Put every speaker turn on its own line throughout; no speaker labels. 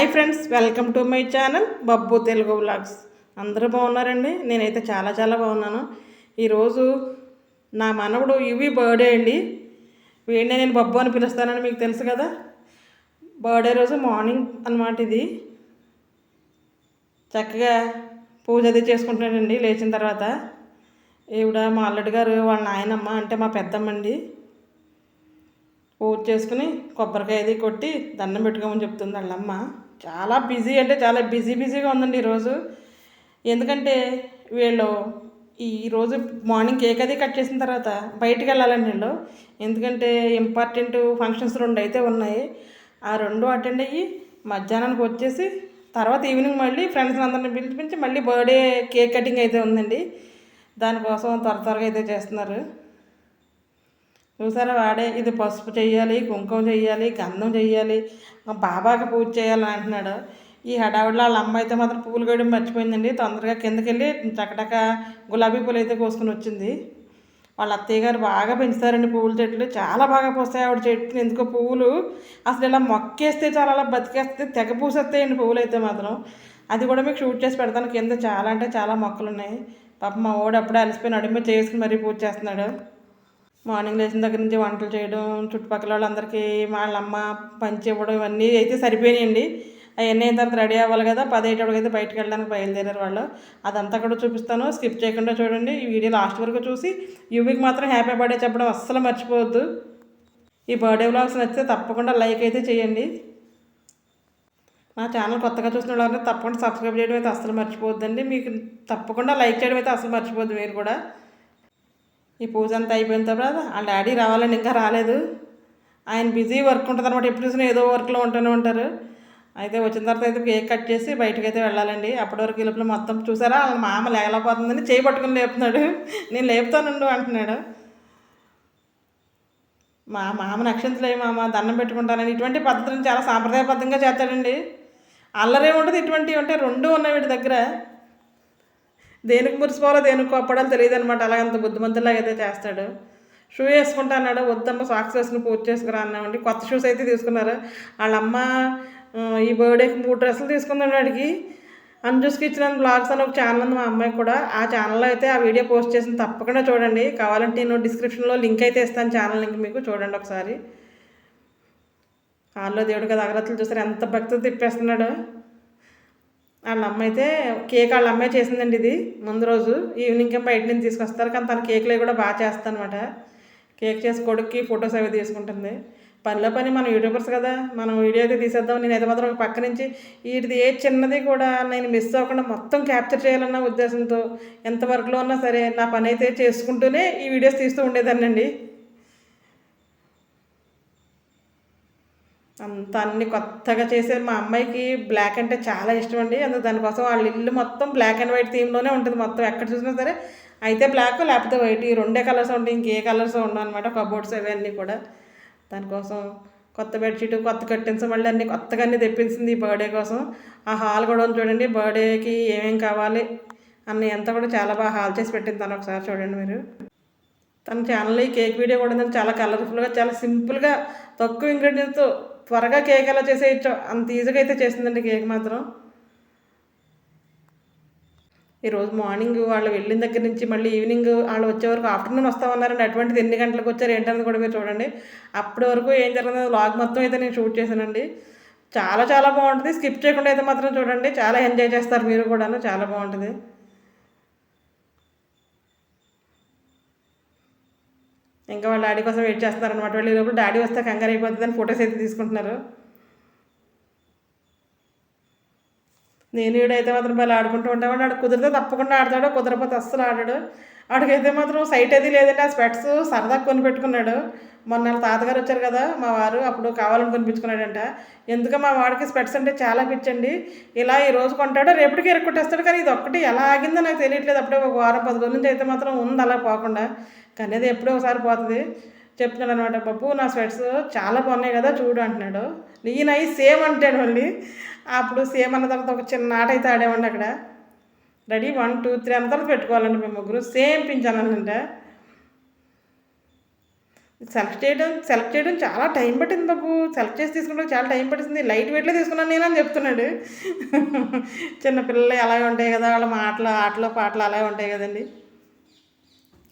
Hi friends welcome to my channel Babbu Telugu blogs అందరూ బాగున్నారండి? నేనైతే చాలా చాలా బాగున్నాను. ఈరోజు నా మనవడు ఇవి బర్త్డే అండి. వీడినే నేను బబ్బు అని పిలుస్తానని మీకు తెలుసు కదా? బర్త్డే రోజు మార్నింగ్ అనమాట ఇది. చక్కగా పూజ అది చేసుకుంటున్నాడండి లేచిన తర్వాత. ఈవిడ మా అల్లుడి గారు వాళ్ళ నాయనమ్మ అంటే మా పెద్దమ్మ అండి పూజ చేసుకుని కొబ్బరికాయ అది కొట్టి దండం పెట్టుకోమని చెప్తుంది వాళ్ళమ్మ. చాలా బిజీ అంటే చాలా బిజీ బిజీగా ఉందండి ఈరోజు. ఎందుకంటే వీళ్ళు ఈరోజు మార్నింగ్ కేక్ అది కట్ చేసిన తర్వాత బయటికి వెళ్ళాలండి వీళ్ళు. ఎందుకంటే ఇంపార్టెంట్ ఫంక్షన్స్ రెండు అయితే ఉన్నాయి. ఆ రెండు అటెండ్ అయ్యి మధ్యాహ్నానికి వచ్చేసి తర్వాత ఈవినింగ్ మళ్ళీ ఫ్రెండ్స్ అందరిని పిలిపించి మళ్ళీ బర్త్డే కేక్ కటింగ్ అయితే ఉందండి. దానికోసం త్వర త్వరగా అయితే చేస్తున్నారు. చూసారా వాడే? ఇది పసుపు చేయాలి కుంకుమ చేయాలి గంధం చేయాలి. బాబాకి పూజ చేయాలని అంటున్నాడు. ఈ హడావిడిలో వాళ్ళ అమ్మ అయితే మాత్రం పూలు వేయడం మర్చిపోయిందండి. తొందరగా కిందకి వెళ్ళి చకటక గులాబీ పూలు అయితే కోసుకుని వచ్చింది. వాళ్ళ అత్తయ్య గారు బాగా పెంచుతారండి పువ్వుల చెట్లు. చాలా బాగా పోస్తాయి ఆవిడ చెట్లు ఎందుకో పువ్వులు అసలు ఇలా మొక్కేస్తే చాలా అలా బతికేస్తే తెగ పూసేస్తాయండి పువ్వులు అయితే మాత్రం. అది కూడా మీకు షూట్ చేసి పెడతాను. కింద చాలా అంటే చాలా మొక్కలు ఉన్నాయి పాప మా ఓడి అప్పుడే అలసిపోయి నడుమ చేసుకుని మరీ పూజ చేస్తున్నాడు. మార్నింగ్ లేచిన దగ్గర నుంచి వంటలు చేయడం చుట్టుపక్కల వాళ్ళందరికీ వాళ్ళ అమ్మ పంచి ఇవన్నీ అయితే సరిపోయినాయండి. అవన్నీ అయిన తర్వాత రెడీ అవ్వాలి కదా పదిహేటప్పటికైతే అయితే బయటకు వెళ్ళడానికి బయలుదేరారు వాళ్ళు. అదంతా కూడా చూపిస్తాను స్కిప్ చేయకుండా చూడండి. ఈ వీడియో లాస్ట్ వరకు చూసి యువికి మాత్రం హ్యాపీ బర్త్డే చెప్పడం అస్సలు మర్చిపోవద్దు. ఈ బర్త్డే బ్లాగ్స్ నచ్చితే తప్పకుండా లైక్ అయితే చేయండి. నా ఛానల్ కొత్తగా చూసిన వాళ్ళని తప్పకుండా సబ్స్క్రైబ్ చేయడం అయితే అస్సలు మర్చిపోవద్దండి. మీకు తప్పకుండా లైక్ చేయడం అయితే అస్సలు మర్చిపోద్దు మీరు కూడా. ఈ పూజ అంతా అయిపోయిన తర్వాత వాళ్ళ డాడీ రావాలని ఇంకా రాలేదు. ఆయన బిజీ వర్క్ ఉంటుంది అనమాట ఎప్పుడు చూసినా ఏదో వర్క్లో ఉంటూనే ఉంటారు. అయితే వచ్చిన తర్వాత అయితే కేక్ కట్ చేసి బయటకు అయితే వెళ్ళాలండి. అప్పటి వరకు లోపల మొత్తం చూసారా? వాళ్ళ మామ లేగలేకపోతుందని చేయి పట్టుకుని లేపుతున్నాడు. నేను లేపుతానుండు అంటున్నాడు. మా మామ నక్షంతులే మామ దండం పెట్టుకుంటానని ఇటువంటి పద్ధతులను చాలా సాంప్రదాయబద్ధంగా చేస్తాడండి. అల్లరే ఉంటుంది ఇటువంటివి అంటే రెండు ఉన్నాయి వీటి దగ్గర. దేనికి మురిసిపోవాలో దేనికి కొప్పడాలో తెలియదు అనమాట అలాగంత అంత బుద్ధిమంతులాగా అయితే చేస్తాడు. షూ వేసుకుంటా అన్నాడు. వద్దమ్మ సాక్స్ వేసుకుని పూజ చేసుకురా అన్నామండి. కొత్త షూస్ అయితే తీసుకున్నారు. వాళ్ళ అమ్మ ఈ బర్త్డేకి మూడు డ్రెస్సులు తీసుకుందండి వాడికి అంజుస్కి ఇచ్చిన బ్లాగ్స్ అని ఒక ఛానల్ ఉంది మా అమ్మాయి కూడా. ఆ ఛానల్లో అయితే ఆ వీడియో పోస్ట్ చేసిన తప్పకుండా చూడండి. కావాలంటే నేను డిస్క్రిప్షన్లో లింక్ అయితే ఇస్తాను ఛానల్ లింక్ మీకు. చూడండి ఒకసారి. హాల్లో దేవుడు కదా అగరత్తులు చూసారు ఎంత భక్తి తిప్పేస్తున్నాడు. వాళ్ళ అమ్మ అయితే కేక్ వాళ్ళ అమ్మాయి చేసిందండి ఇది ముందు రోజు. ఈవినింగ్ బయట నుంచి తీసుకొస్తారు కానీ తన కేక్లో కూడా బాగా చేస్తానమాట. కేక్ చేసి కొడుక్కి ఫొటోస్ అవి తీసుకుంటుంది. పనిలో పని మనం యూట్యూబర్స్ కదా. మనం వీడియో అయితే తీసేద్దాం. నేను అయితే మాత్రం ఒక పక్క నుంచి వీటిది ఏ చిన్నది కూడా నేను మిస్ అవ్వకుండా మొత్తం క్యాప్చర్ చేయాలన్న ఉద్దేశంతో ఎంత వర్క్లో ఉన్నా సరే నా పని అయితే చేసుకుంటూనే ఈ వీడియోస్ తీస్తూ ఉండేదాన్నండి. అంత అన్ని కొత్తగా చేసే మా అమ్మాయికి బ్లాక్ అంటే చాలా ఇష్టం అండి అందుకు దానికోసం వాళ్ళ ఇల్లు మొత్తం బ్లాక్ అండ్ వైట్ థీమ్లోనే ఉంటుంది మొత్తం. ఎక్కడ చూసినా సరే అయితే బ్లాక్ లేకపోతే వైట్ ఈ రెండే కలర్స్ ఉంటాయి ఇంకే కలర్స్ ఉండవు అనమాట కబోర్డ్స్ అవన్నీ కూడా. దానికోసం కొత్త బెడ్షీట్ కొత్త కర్టెన్స్ మళ్ళీ అన్ని కొత్తగా అన్ని తెప్పించింది ఈ బర్త్డే కోసం. ఆ హాల్ కూడా ఉంది చూడండి. బర్త్డేకి ఏమేం కావాలి అన్న ఎంత కూడా చాలా బాగా హాల్ చేసి పెట్టింది తను ఒకసారి చూడండి మీరు. తన ఛానల్లో ఈ కేక్ వీడియో కూడా చాలా కలర్ఫుల్గా చాలా సింపుల్గా తక్కువ ఇంగ్రీడియంట్స్తో త్వరగా కేక్ ఎలా చేసేయచ్చో అంత ఈజీగా అయితే చేసిందండి కేక్ మాత్రం. ఈరోజు మార్నింగ్ వాళ్ళు వెళ్ళిన దగ్గర నుంచి మళ్ళీ ఈవినింగ్ వాళ్ళు వచ్చే వరకు ఆఫ్టర్నూన్ వస్తామన్నారండి. అటువంటిది ఎన్ని గంటలకు వచ్చారు ఏంటనేది కూడా మీరు చూడండి. అప్పటి వరకు ఏం జరిగిందో లాగ్ మొత్తం అయితే నేను షూట్ చేశానండి. చాలా చాలా బాగుంటుంది. స్కిప్ చేయకుండా అయితే మాత్రం చూడండి. చాలా ఎంజాయ్ చేస్తారు మీరు కూడాను. చాలా బాగుంటుంది. ఇంకా వాళ్ళ డాడీ కోసం వెయిట్ చేస్తున్నారు అనమాట వాళ్ళు లోపల డాడీ వస్తే కంగారు అయిపోతుంది అని ఫొటోస్ అయితే తీసుకుంటున్నారు. నేను వీడైతే మాత్రం బాగా ఆడుకుంటూ ఉంటామండి ఆడు కుదిరితే తప్పకుండా ఆడతాడు కుదరపోతే అస్సలు ఆడాడు. ఆడికైతే మాత్రం సైట్ అది లేదంటే ఆ స్పెట్స్ సరదా కొని పెట్టుకున్నాడు. మొన్న వాళ్ళ తాతగారు వచ్చారు కదా మా వారు అప్పుడు కావాలని కొనిపించుకున్నాడంట. ఎందుకు మా వాడికి స్పెట్స్ అంటే చాలా పిచ్చండి. ఇలా ఈ రోజు కొంటాడు రేపటికి ఎరక్కొట్టేస్తాడు కానీ ఇది ఒక్కటి ఎలా ఆగిందో నాకు తెలియట్లేదు. అప్పుడే ఒక వారం పది రోజుల నుంచి అయితే మాత్రం ఉంది అలా పోకుండా. కానీ అది ఎప్పుడో ఒకసారి పోతుంది. చెప్తున్నాడు అనమాట పప్పు నా స్వెట్స్ చాలా బాగున్నాయి కదా చూడు అంటున్నాడు. ఈయన సేమ్ అంటాడు మళ్ళీ. అప్పుడు సేమ్ అన్న తర్వాత ఒక చిన్న ఆట అయితే ఆడేవాడిని అక్కడ. రెడీ వన్ టూ త్రీ అంతా పెట్టుకోవాలండి మేము ముగ్గురు. సేమ్ పింఛానంట సెలెక్ట్ చేయడం సెలెక్ట్ చేయడం చాలా టైం పట్టింది బాబు సెలెక్ట్ చేసి తీసుకుంటే చాలా టైం పట్టింది. లైట్ వెయిట్లో తీసుకున్నాను నేను అని చెప్తున్నాడు. చిన్నపిల్లలు అలాగే ఉంటాయి కదా వాళ్ళ మాటలు ఆటలు పాటలు అలాగే ఉంటాయి కదండి.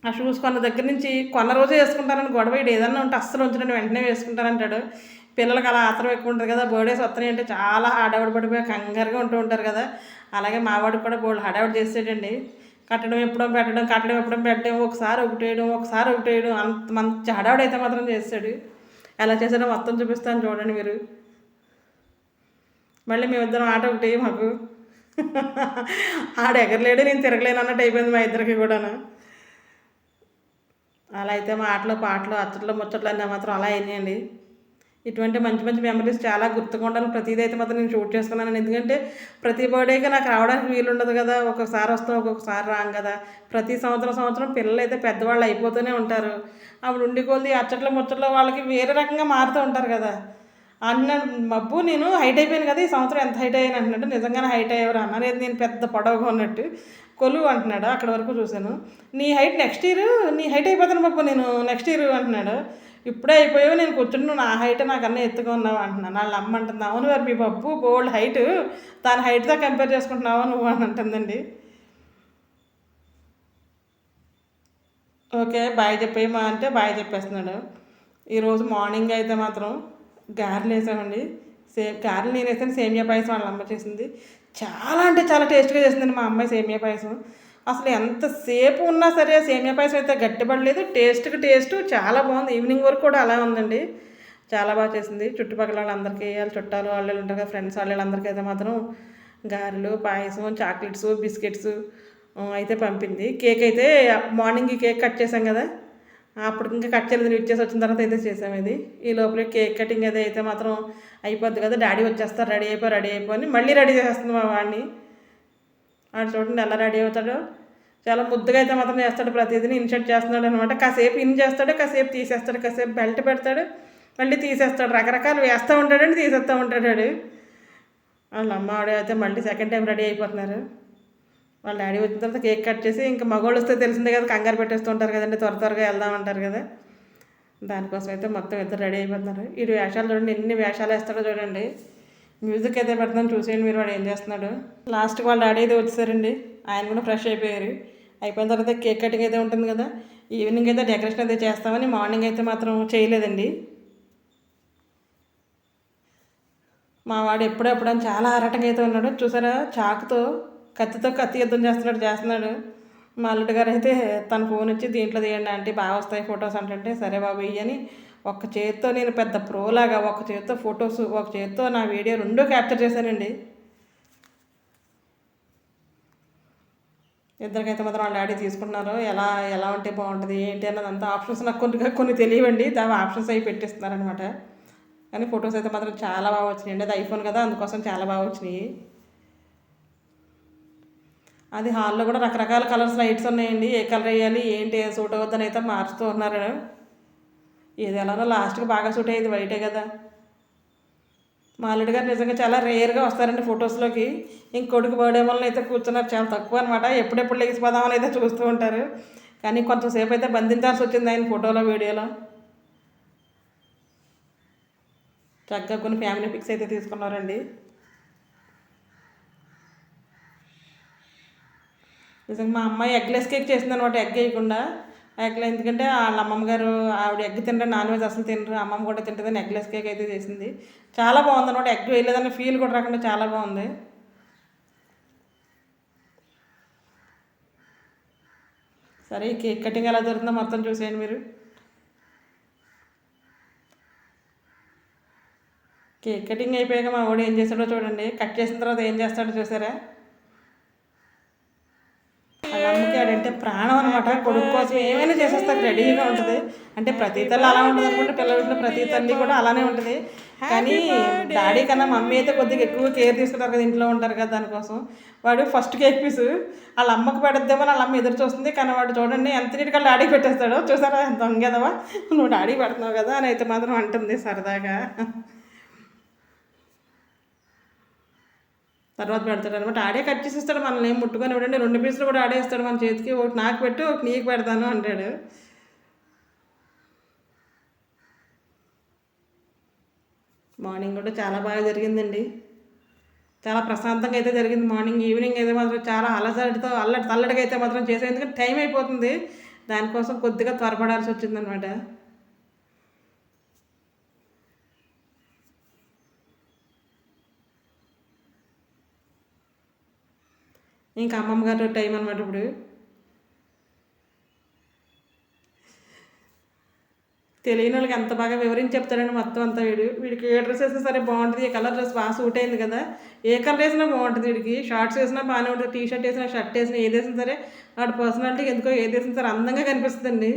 ఆ షూస్ కొన్న దగ్గర నుంచి కొన్న రోజే వేసుకుంటారని గొడవ. ఇటు ఏదన్నా ఉంటే అస్సలు ఉంచడం వెంటనే వేసుకుంటారంటాడు పిల్లలకి అలా ఆత్రం ఎక్కువ ఉంటుంది కదా బర్త్డేస్ వస్తున్నాయి అంటే చాలా హడావిడి పడిపోయి కంగారుగా ఉంటూ ఉంటారు కదా. అలాగే మావాడికి కూడా బోల్డ్ హడావిడి చేసేటండి. కట్టడం ఎప్పుడో పెట్టడం కట్టడం ఎప్పుడో పెట్టడం ఒకసారి ఒకటి వేయడం ఒకసారి ఒకటి వేయడం అంత మంచి హడావిడి అయితే మాత్రం చేస్తాడు. ఎలా చేసాడో మొత్తం చూపిస్తాను చూడండి మీరు. మళ్ళీ మేమిద్దరం ఆట ఒకటి మాకు. ఆడ ఎగరలేడు నేను తిరగలేను అన్నట్టు అయిపోయింది మా ఇద్దరికి కూడాను. అలా అయితే మాటలు పాటలు అచ్చట్లు ముచ్చట్లు అన్నీ మాత్రం అలా అయినాయండి. ఇటువంటి మంచి మంచి మెమరీస్ చాలా గుర్తుగా ఉండాలి ప్రతిదీ అయితే మాత్రం నేను షూట్ చేసుకున్నాను ఎందుకంటే ప్రతి బర్త్డేకి నాకు రావడానికి వీలుండదు కదా. ఒక్కొక్కసారి వస్తాం ఒక్కొక్కసారి రాం కదా. ప్రతి సంవత్సరం సంవత్సరం పిల్లలు అయితే పెద్దవాళ్ళు అయిపోతూనే ఉంటారు. అప్పుడు ఉండి కొలిది అచ్చట్ల ముచ్చట్లో వాళ్ళకి వేరే రకంగా మారుతూ ఉంటారు కదా. అన్న మబ్బు నేను హైట్ అయిపోయాను కదా. ఈ సంవత్సరం ఎంత హైట్ అయ్యాను అంటున్నాడు నిజంగానే హైట్ అయ్యేవారు అన్నారు. నేను పెద్ద పొడవుగా ఉన్నట్టు. కొలువు అంటున్నాడు? అక్కడ వరకు చూశాను. నీ హైట్ నెక్స్ట్ ఇయర్ నీ హైట్ అయిపోతాను పాప నేను నెక్స్ట్ ఇయర్ అంటున్నాడు. ఇప్పుడే అయిపోయావు నేను కూర్చుని నువ్వు నా హైట్ నాకన్నా ఎత్తుగా ఉన్నావు అంటున్నాను. వాళ్ళ అమ్మ అంటుంది అవును వారు మీ పప్పు బోల్డ్ హైట్ దాని హైట్తో కంపేర్ చేసుకుంటున్నావు నువ్వు అని అంటుందండి. ఓకే బాయ్ చెప్పేయమా అంటే బాయ్ చెప్పేస్తున్నాడు. ఈరోజు మార్నింగ్ అయితే మాత్రం గారెలు వేసామండి. సేమ్ గారెలు నేను వేసాను సేమియా పాయసం వాళ్ళ అమ్మ చేసింది. చాలా అంటే చాలా టేస్ట్గా చేసిందండి మా అమ్మాయి సేమియా పాయసం. అసలు ఎంతసేపు ఉన్నా సరే సేమియా పాయసం అయితే గట్టిపడలేదు. టేస్ట్కి టేస్ట్ చాలా బాగుంది. ఈవినింగ్ వరకు కూడా అలా ఉందండి. చాలా బాగా చేసింది. చుట్టుపక్కల వాళ్ళందరికీ వాళ్ళ చుట్టాలు వాళ్ళు ఉంటారు కదా ఫ్రెండ్స్ వాళ్ళందరికీ అయితే మాత్రం గారెలు పాయసం చాక్లెట్స్ బిస్కెట్స్ అయితే పంపింది. కేక్ అయితే మార్నింగ్ కేక్ కట్ చేసాం కదా. అప్పుడు ఇంకా కట్ చేయలేదు ఇచ్చేసి వచ్చిన తర్వాత అయితే చేసాం ఇది. ఈ లోపల కేక్ కటింగ్ అది అయితే మాత్రం అయిపోద్ది కదా డాడీ వచ్చేస్తారు రెడీ అయిపోయి రెడీ అయిపోయి మళ్ళీ రెడీ చేస్తుంది మా వాడిని. వాడు చూడండి ఎలా రెడీ అవుతాడో. చాలా ముద్దుగా అయితే మాత్రం చేస్తాడు ప్రతిదీని ఇన్షర్ట్ చేస్తున్నాడు అనమాట కాసేపు ఇన్ చేస్తాడు కాసేపు తీసేస్తాడు కాసేపు బెల్ట్ పెడతాడు మళ్ళీ తీసేస్తాడు. రకరకాలు వేస్తూ ఉంటాడండి తీసేస్తూ ఉంటాడు. వాళ్ళ అమ్మ అయితే మళ్ళీ సెకండ్ టైం రెడీ అయిపోతున్నారు. వాళ్ళ డాడీ వచ్చిన తర్వాత కేక్ కట్ చేసి ఇంకా మగవాళ్ళు వస్తే తెలిసిందే కదా కంగారు పెట్టేస్తూ ఉంటారు కదండి త్వర త్వరగా వెళ్దాం అంటారు కదా. దానికోసం అయితే మొత్తం ఇద్దరు రెడీ అయిపోతున్నారు. ఈ వేషాలు చూడండి ఎన్ని వేషాలు వేస్తాడో చూడండి. మ్యూజిక్ అయితే పెడతాను చూసేయండి మీరు వాడు ఏం చేస్తున్నాడు. లాస్ట్కి వాళ్ళ డాడీ అయితే వచ్చేసారండి. ఆయన కూడా ఫ్రెష్ అయిపోయారు. అయిపోయిన తర్వాత కేక్ కటింగ్ అయితే ఉంటుంది కదా. ఈవినింగ్ అయితే డెకరేషన్ అయితే చేస్తామని మార్నింగ్ అయితే మాత్రం చేయలేదండి. మా వాడు ఎప్పుడెప్పుడు అని చాలా ఆరాటంగా అయితే ఉన్నాడు. చూసారా చాకుతో కత్తితో కత్తి యుద్ధం చేస్తున్నాడు చేస్తున్నాడు. మా అల్లుడు గారు అయితే తన ఫోన్ వచ్చి దీంట్లో తీయండి అంటే బాగా వస్తాయి ఫొటోస్ అంటే సరే బాబు ఇయ్యని ఒక చేతితో నేను పెద్ద ప్రోలాగా ఒక చేతితో ఫొటోస్ ఒక చేతితో నా వీడియో రెండూ క్యాప్చర్ చేశానండి. ఇద్దరికైతే మాత్రం వాళ్ళ డాడీ తీసుకుంటున్నారు. ఎలా ఎలా ఉంటే బాగుంటుంది ఏంటి అన్నది అంతా ఆప్షన్స్ నాకు కొన్ని కొన్ని తెలియవండి. దాని ఆప్షన్స్ అవి పెట్టిస్తున్నారనమాట కానీ ఫొటోస్ అయితే మాత్రం చాలా బాగా వచ్చినాయండి. అది ఐఫోన్ కదా అందుకోసం చాలా బాగా వచ్చినాయి. అది హాల్లో కూడా రకరకాల కలర్స్ లైట్స్ ఉన్నాయండి. ఏ కలర్ వేయాలి ఏంటి సూట్ అవుద్దని అయితే మార్చుతూ ఉన్నారు ఏది ఎలానో లాస్ట్కి బాగా సూట్ అయ్యేది వైటే కదా. మా అల్లుడి గారు నిజంగా చాలా రేర్గా వస్తారండి ఫొటోస్లోకి. ఇంకొడుకు బర్త్డే వల్ల అయితే కూర్చున్నారు. చాలా తక్కువ అనమాట ఎప్పుడెప్పుడు లెగిసిపోదామని అయితే చూస్తూ ఉంటారు. కానీ కొంతసేపు అయితే బంధించాల్సి వచ్చింది ఆయన ఫోటోలో వీడియోలో. చక్కగా కొన్ని ఫ్యామిలీ పిక్స్ అయితే తీసుకున్నారండి. నిజంగా మా అమ్మాయి ఎగ్లెస్ కేక్ చేసింది అనమాట ఎగ్ వేయకుండా. ఎగ్లో ఎందుకంటే వాళ్ళ అమ్మమ్మ గారు ఆవిడ ఎగ్ తినరు నాన్ వెజ్ అసలు తినరు అమ్మమ్మ కూడా తింటుందని ఎగ్లెస్ కేక్ అయితే చేసింది. చాలా బాగుంది అనమాట ఎగ్ వేయలేదన్న ఫీల్ కూడా రాకుండా చాలా బాగుంది. సరే ఈ కేక్ కటింగ్ ఎలా జరుగుతుందో మొత్తం చూసేయండి మీరు. కేక్ కటింగ్ అయిపోయాక మా వాడు ఏం చేస్తాడో చూడండి. కట్ చేసిన తర్వాత ఏం చేస్తాడో చూసారా? అంటే ప్రాణం అనమాట కొడుకు కోసం ఏమైనా చేసేస్తారు రెడీగా ఉంటుంది. అంటే ప్రతి తల్లి అలా ఉంటుంది అనుకుంటే పిల్లల ప్రతి తల్లి కూడా అలానే ఉంటుంది. కానీ డాడీ కన్నా మమ్మీ అయితే కొద్దిగా ఎక్కువ కేర్ తీసుకుంటారు కదా ఇంట్లో ఉంటారు కదా దానికోసం వాడు ఫస్ట్ కేక్ పీస్ వాళ్ళ అమ్మకు పెడద్దేమో వాళ్ళ అమ్మ ఎదురు చూస్తుంది. కానీ వాడు చూడండి ఎంత నీటిగా డాడీ పెట్టేస్తాడో చూసారా? దొంగదవా నువ్వు డాడీ పెడుతున్నావు కదా అని అయితే మాత్రం అంటుంది సరదాగా. తర్వాత పెడతాడు అనమాట. ఆడే కట్ చేసేస్తాడు మనల్ని ఏం ముట్టుకొని ఇవ్వడండి. రెండు పీసులు కూడా ఆడే ఇస్తాడు మన చేతికి. ఒకటి నాకు పెట్టు ఒకటి నీకు పెడతాను అంటాడు. మార్నింగ్ కూడా చాలా బాగా జరిగిందండి. చాలా ప్రశాంతంగా అయితే జరిగింది మార్నింగ్. ఈవినింగ్ అయితే మాత్రం చాలా అలసటితో అల్లటి అల్లడిగా అయితే మాత్రం చేసే ఎందుకంటే టైం అయిపోతుంది. దానికోసం కొద్దిగా త్వరపడాల్సి వచ్చిందనమాట. ఇంకా అమ్మమ్మ గారు టైం అనమాట ఇప్పుడు. తెలియని వాళ్ళకి ఎంత బాగా వివరించి చెప్తాడండి మొత్తం అంతా వీడు. వీడికి ఏ డ్రెస్ వేసినా సరే బాగుంటుంది ఈ కలర్ డ్రెస్ బాగా సూట్ అయింది కదా. ఏ కలర్ వేసినా బాగుంటుంది వీడికి. షార్ట్స్ వేసినా బాగానే ఉంటుంది టీ షర్ట్ వేసినా షర్ట్ వేసినా ఏది వేసినా సరే వాడి పర్సనాలిటీ ఎందుకో ఏది వేసినా సరే అందంగా కనిపిస్తుందండి.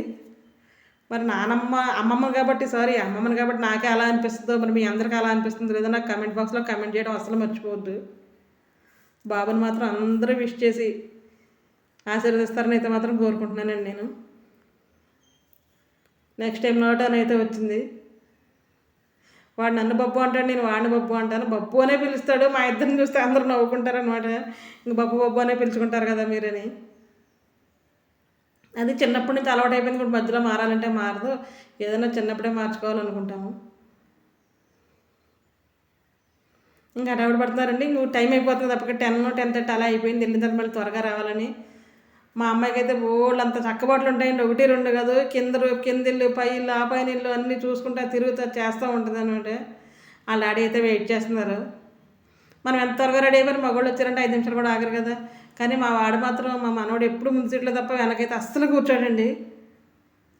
మరి నానమ్మ అమ్మమ్మ కాబట్టి సారీ అమ్మమ్మని కాబట్టి నాకే అలా అనిపిస్తుందో మరి మీ అందరికీ అలా అనిపిస్తుందో లేదో నాకు కమెంట్ బాక్స్లో కమెంట్ చేయడం అసలు మర్చిపోవద్దు. బాబుని మాత్రం అందరూ విష్ చేసి ఆశీర్వదిస్తారని అయితే మాత్రం కోరుకుంటున్నానండి నేను. నెక్స్ట్ టైం నోటాన్ అయితే వచ్చింది. వాడు నన్ను బొబ్బు అంటాడు నేను వాడిని బొబ్బు అంటాను. బొబ్బు అనే పిలుస్తాడు మా ఇద్దరిని చూస్తే అందరూ నవ్వుకుంటారు అనమాట ఇంక బొబ్బు బొబ్బు అనే పిలుచుకుంటారు కదా మీరని. అది చిన్నప్పటి నుంచి అలవాటు అయిపోయింది కూడా మధ్యలో మారాలంటే మారదు. ఏదైనా చిన్నప్పుడే మార్చుకోవాలనుకుంటాము. ఇంకా హడావిడి పడుతున్నారండి. నువ్వు టైం అయిపోతుంది తప్పక. టెన్ టెన్ థర్టీ అలా అయిపోయింది. వెళ్ళిన తర్వాత మళ్ళీ త్వరగా రావాలని. మా అమ్మాయికి అయితే అంత చక్కబాట్లు ఉంటాయండి. ఒకటి రెండు కాదు. కింద కిందిల్లు ఇల్లు ఆ పైన ఇల్లు అన్నీ చూసుకుంటా తిరుగుతా చేస్తూ ఉంటుంది అనమాట వాళ్ళ డాడీ అయితే వెయిట్ చేస్తున్నారు. మనం ఎంత త్వరగా రెడీ అయిపోయి మగవాళ్ళు వచ్చారంటే ఐదు నిమిషాలు కూడా ఆగరు కదా. కానీ మా వాడు మాత్రం మా మనవాడు ఎప్పుడు ముందు సీట్లో తప్ప వెనకైతే అస్సలు కూర్చోడండి.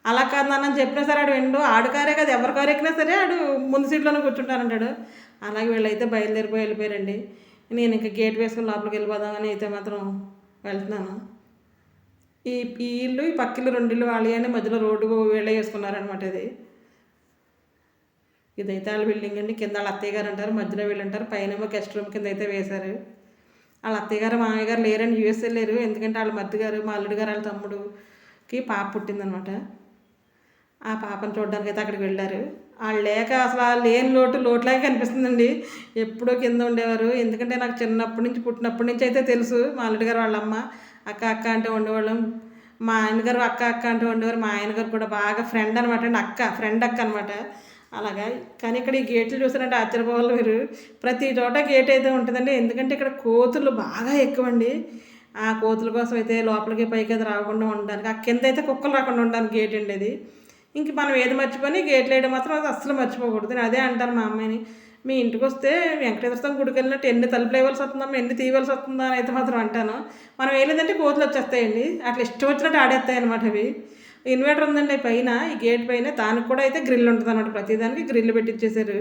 అలా కాదు నాన్న చెప్పినా సరే ఆడు విండు. ఆడు కారే కదా. ఎవరి కారు ఎక్కినా సరే ఆడు ముందు సీట్లోనే కూర్చుంటానంటాడు. అలాగే వీళ్ళైతే బయలుదేరిపోయి వెళ్ళిపోయారండి. నేను ఇంకా గేట్ వేసుకుని లోపలికి వెళ్ళిపోదామని అయితే మాత్రం వెళ్తున్నాను. ఈ ఈ ఇల్లు ఈ పక్కిల్లు రెండు ఇల్లు అని మధ్యలో రోడ్డు వీళ్ళే వేసుకున్నారనమాట ఇది. ఇదైతే వాళ్ళ బిల్డింగ్ అండి. కింద వాళ్ళ అత్తయ్య గారు అంటారు మధ్యలో వీళ్ళు అంటారు. పైనేమో గెస్ట్ రూమ్ కింద అయితే వేశారు. వాళ్ళ అత్తయ్య గారు మామయ్య గారు లేరని యూఎస్ఏ లేరు ఎందుకంటే వాళ్ళ మధ్య గారు మా అల్లుడు గారు వాళ్ళ తమ్ముడుకి పాప పుట్టిందనమాట ఆ పాపను చూడడానికి అయితే అక్కడికి వెళ్ళారు. వాళ్ళు లేక అసలు లేని లోటు లోటులాగే కనిపిస్తుందండి. ఎప్పుడో కింద ఉండేవారు. ఎందుకంటే నాకు చిన్నప్పటి నుంచి పుట్టినప్పటి నుంచి అయితే తెలుసు మా అల్లుడు గారు వాళ్ళ అమ్మ అక్క అక్క అంటే ఉండేవాళ్ళం. మా ఆయనగారు అక్క అక్క అంటే ఉండేవారు. మా ఆయన గారు కూడా బాగా ఫ్రెండ్ అనమాట అండి అక్క ఫ్రెండ్ అక్క అనమాట. అలాగా. కానీ ఇక్కడ ఈ గేట్లు చూసారంటే ఆశ్చర్యపోవాలి మీరు. ప్రతి చోట గేట్ అయితే ఉంటుందండి. ఎందుకంటే ఇక్కడ కోతులు బాగా ఎక్కువండి. ఆ కోతుల కోసం అయితే లోపలికి పైకి అయితే రాకుండా ఉండడానికి ఆ కింద అయితే కుక్కలు రాకుండా ఉండడానికి గేట్ అండి అది. ఇంక మనం ఏది మర్చిపోయి గేట్లు వేయడం మాత్రం అది అస్సలు మర్చిపోకూడదు. నేను అదే అంటాను మా అమ్మాయిని. మీ ఇంటికి వస్తే వెంకటేశ్వర స్వామి గుడికి వెళ్ళినట్టు ఎన్ని తలుపులు వేయవలసి వస్తుందా ఎన్ని తీయవలసి వస్తుందా అని అయితే మాత్రం అంటాను. మనం వేయలేదంటే కోతులు వచ్చేస్తాయండి. అట్లా ఇష్టం వచ్చినట్టు ఆడేస్తాయి అనమాట అవి. ఇన్వర్టర్ ఉందండి పైన ఈ గేట్ పైన. దానికి కూడా అయితే గ్రిల్ ఉంటుంది అనమాట ప్రతిదానికి గ్రిల్ పెట్టించేశారు.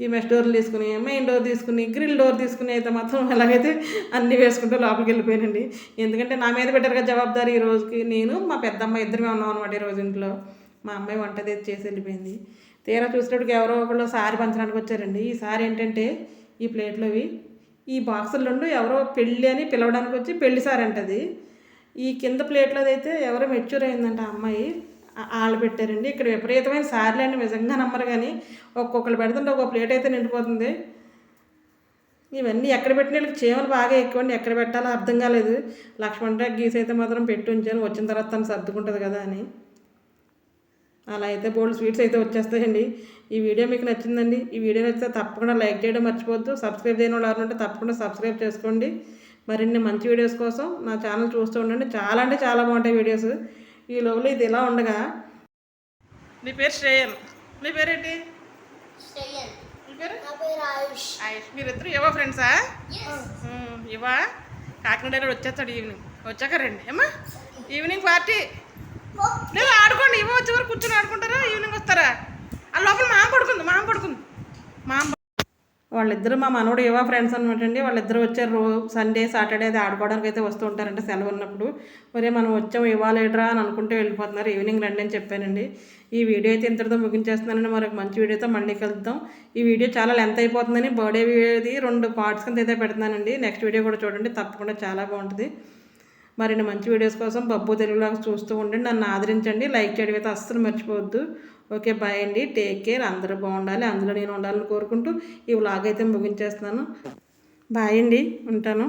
ఈ మెష్ డోర్లు తీసుకుని మెయిన్ డోర్ తీసుకుని గ్రిల్ డోర్ తీసుకుని అయితే మాత్రం ఎలాగైతే అన్నీ వేసుకుంటూ లోపలికి వెళ్ళిపోయానండి. ఎందుకంటే నా మీద పెట్టారు కదా జవాబుదారి ఈ రోజుకి. నేను మా పెద్దమ్మ ఇద్దరమే ఉన్నాం అనమాట ఈ రోజు ఇంట్లో. మా అమ్మాయి వంట చేసి వెళ్ళిపోయింది. తీరా చూసేటప్పటికి ఎవరో ఒకళ్ళు సారీ పంచడానికి వచ్చారండి. ఈ సారీ ఏంటంటే ఈ ప్లేట్లోవి ఈ బాక్సులు రెండు ఎవరో పెళ్ళి అని పిలవడానికి వచ్చి పెళ్ళి సారి అంటది. ఈ కింద ప్లేట్లో అయితే ఎవరో మెచ్యూర్ అయిందంట అమ్మాయి. వాళ్ళు పెట్టారండి. ఇక్కడ విపరీతమైన సార్లు అండి నిజంగా నమ్మరు కానీ. ఒక్కొక్కరు పెడుతుంటే ఒక్కొక్క ప్లేట్ అయితే నిండిపోతుంది. ఇవన్నీ ఎక్కడ పెట్టిన వాళ్ళకి చీమలు బాగా ఎక్కువ అండి ఎక్కడ పెట్టాలో అర్థం కాలేదు. లక్ష్మణ్ గీస్ అయితే మాత్రం పెట్టి ఉంచాను. వచ్చిన తర్వాత తను సర్దుకుంటుంది కదా అని. అలా అయితే బోల్డ్ స్వీట్స్ అయితే వచ్చేస్తాయండి. ఈ వీడియో మీకు నచ్చిందండి. ఈ వీడియో నచ్చితే తప్పకుండా లైక్ చేయడం మర్చిపోద్దు సబ్స్క్రైబ్ చేయని వాళ్ళు ఉంటే తప్పకుండా సబ్స్క్రైబ్ చేసుకోండి. మరిన్ని మంచి వీడియోస్ కోసం నా ఛానల్ చూస్తూ ఉండండి. చాలా అంటే చాలా బాగుంటాయి వీడియోస్. ఈ లోపల ఇది ఇలా ఉండగా? నీ పేరు శ్రేయన్. నీ పేరేంటి? నీ పేరు? ఆయుష్. మీరిద్దరు యువ ఫ్రెండ్సా ఇవ? కాకినాడ వచ్చేస్తాడు ఈవినింగ్ వచ్చాక రండి. ఏమ్మా? ఈవినింగ్ పార్టీ లేదు ఆడుకోండి. ఇవ్వ వచ్చే వరకు కూర్చొని ఆడుకుంటారా? ఈవినింగ్ వస్తారా? ఆ లోపల మామ పడుకుంది మామ పడుకుంది. మామ వాళ్ళిద్దరు మా మనోడు యువ ఫ్రెండ్స్ అనమాట అండి. వాళ్ళిద్దరు వచ్చారు రో సండే సాటర్డే అది ఆడుకోవడానికి అయితే వస్తూ ఉంటారంటే సెలవు ఉన్నప్పుడు. ఒరే మనం వచ్చాం ఇవ్వాలేట్రా అని అనుకుంటే వెళ్ళిపోతున్నారు. ఈవినింగ్ రండి అని చెప్పానండి. ఈ వీడియో అయితే ఇంతటితో ముగించేస్తున్నానండి. మరొక మంచి వీడియోతో మళ్ళీ కలుద్దాం. ఈ వీడియో చాలా లెంత్ అయిపోతుందని బర్త్డే వీడియోది రెండు పార్ట్స్ కింద అయితే పెడుతున్నానండి. నెక్స్ట్ వీడియో కూడా చూడండి. తప్పకుండా చాలా బాగుంటుంది. మరిన్ని మంచి వీడియోస్ కోసం బబ్బు తెలుగులాగా చూస్తూ ఉండండి. నన్ను ఆదరించండి. లైక్ చేయడం అయితే అస్సలు మర్చిపోవద్దు. ఓకే బాయ్ అండి. Take care. అందరూ బాగుండాలి. అందులో నేను ఉండాలని కోరుకుంటూ ఈ వ్లాగ్ అయితే ముగించేస్తున్నాను. బాయ్ అండి. ఉంటాను.